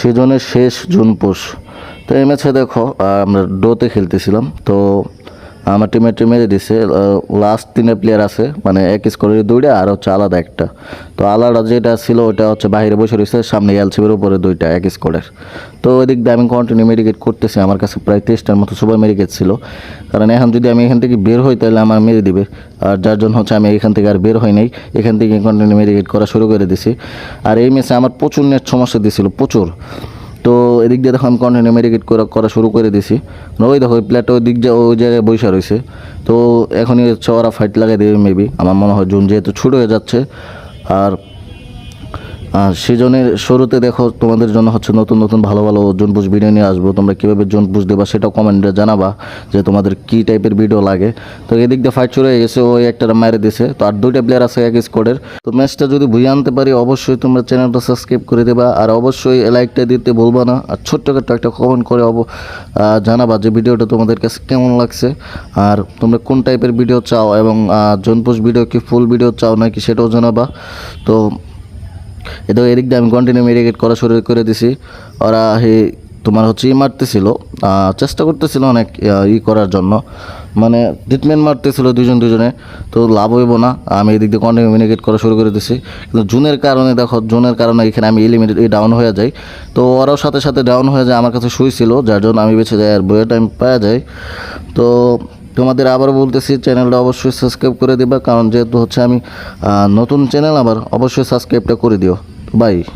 সিজনের শেষ জুন পোষ তো এই ম্যাচে দেখো আমরা ডোতে খেলতেছিলাম। তো আমার টিমের টিমে মেরে দিছে লাস্ট তিনে প্লেয়ার আছে মানে এক স্কোরের দুইটা আর হচ্ছে আলাদা একটা। তো আলাদা যেটা ছিল ওটা হচ্ছে বাইরে বসে রয়েছে, সামনে এলসিবির উপরে দুইটা, এক স্কোরের তো ওই দিক দিয়ে আমি কন্টিনিউ মেডিকেট করতেছি, আমার কাছে প্রায় তেইশটার মতো সবাই মেডিকেট ছিল। কারণ এখন যদি আমি এখান থেকে বের হই, তাহলে আমার মেরে দিবে। আর যার জন্য হচ্ছে আমি এখান থেকে আর বের হই নাই, এখান থেকে কন্টিনিউ মেডিকেট করা শুরু করে দিছি। আর এই ম্যাচে আমার প্রচুর নেট সমস্যা দিছিল প্রচুর। তো এদিক দিয়ে দেখো আমি কন্টিনিউ মেডিকেট করা করা শুরু করে দিছি। মানে ওই দেখো, ওই ওই দিক ওই জায়গায় বৈশা রয়েছে। তো এখনই হচ্ছে ওরা ফাইট লাগাই দেবে মেবি আমার মনে হয় জুন যেহেতু ছুট হয়ে যাচ্ছে, আর সিজনের শুরুতে দেখো তোমাদের জন্য হচ্ছে নতুন নতুন ভালো ভালো জোন পুষ ভিডিও নিয়ে আসব। তোমরা কীভাবে জোন পুষ দেবা সেটা কমেন্টে জানাবা যে তোমাদের কী টাইপের ভিডিও লাগে। তো এদিক দিয়ে ফাইট শুরু হয়ে গেছে, ওই একটা মারে দিছে। তো আর দুইটা প্লেয়ার আছে এক স্কোয়াডের তো ম্যাচটা যদি বুঝে আনতে পারি, অবশ্যই তোমরা চ্যানেলটা সাবস্ক্রাইব করে দেবা। আর অবশ্যই লাইকটা দিতে বলবা না। আর ছোট্ট একটা কমেন্ট করে অব জানাবা যে ভিডিওটা তোমাদের কাছে কেমন লাগছে। আর তোমরা কোন টাইপের ভিডিও চাও এবং জোনপুষ ভিডিও কি ফুল ভিডিও চাও নাকি সেটাও জানাবা। তো এদিক দিয়ে আমি কন্টিনিউ মেডিকেট করা শুরু করে দিছি। ওরা হে, তোমার হচ্ছে ই মারতেছিল চেষ্টা করতেছিল অনেক ই করার জন্য। মানে ট্রিটমেন্ট মারতেছিল দুজন দুজনে তো লাভ হইব না। আমি এদিক দিয়ে কন্টিনিউ মেডিকেট করা শুরু করে দিছি। কিন্তু জুনের কারণে দেখো, জুনের কারণে এখানে আমি এলিমিনেট ডাউন হয়ে যাই। তো ওরাও সাথে সাথে ডাউন হয়ে যায়, আমার কাছে শুয়েছিল যার জন্য আমি বেঁচে যাই আর বইয়ের টাইম পাওয়া যায়। তো তোমাদের আবার বলতেছি, চ্যানেলটা অবশ্যই সাবস্ক্রাইব করে দেবা, কারণ যেহেতু হচ্ছে আমি নতুন চ্যানেল আবার অবশ্যই সাবস্ক্রাইবটা করে দিও। বাই।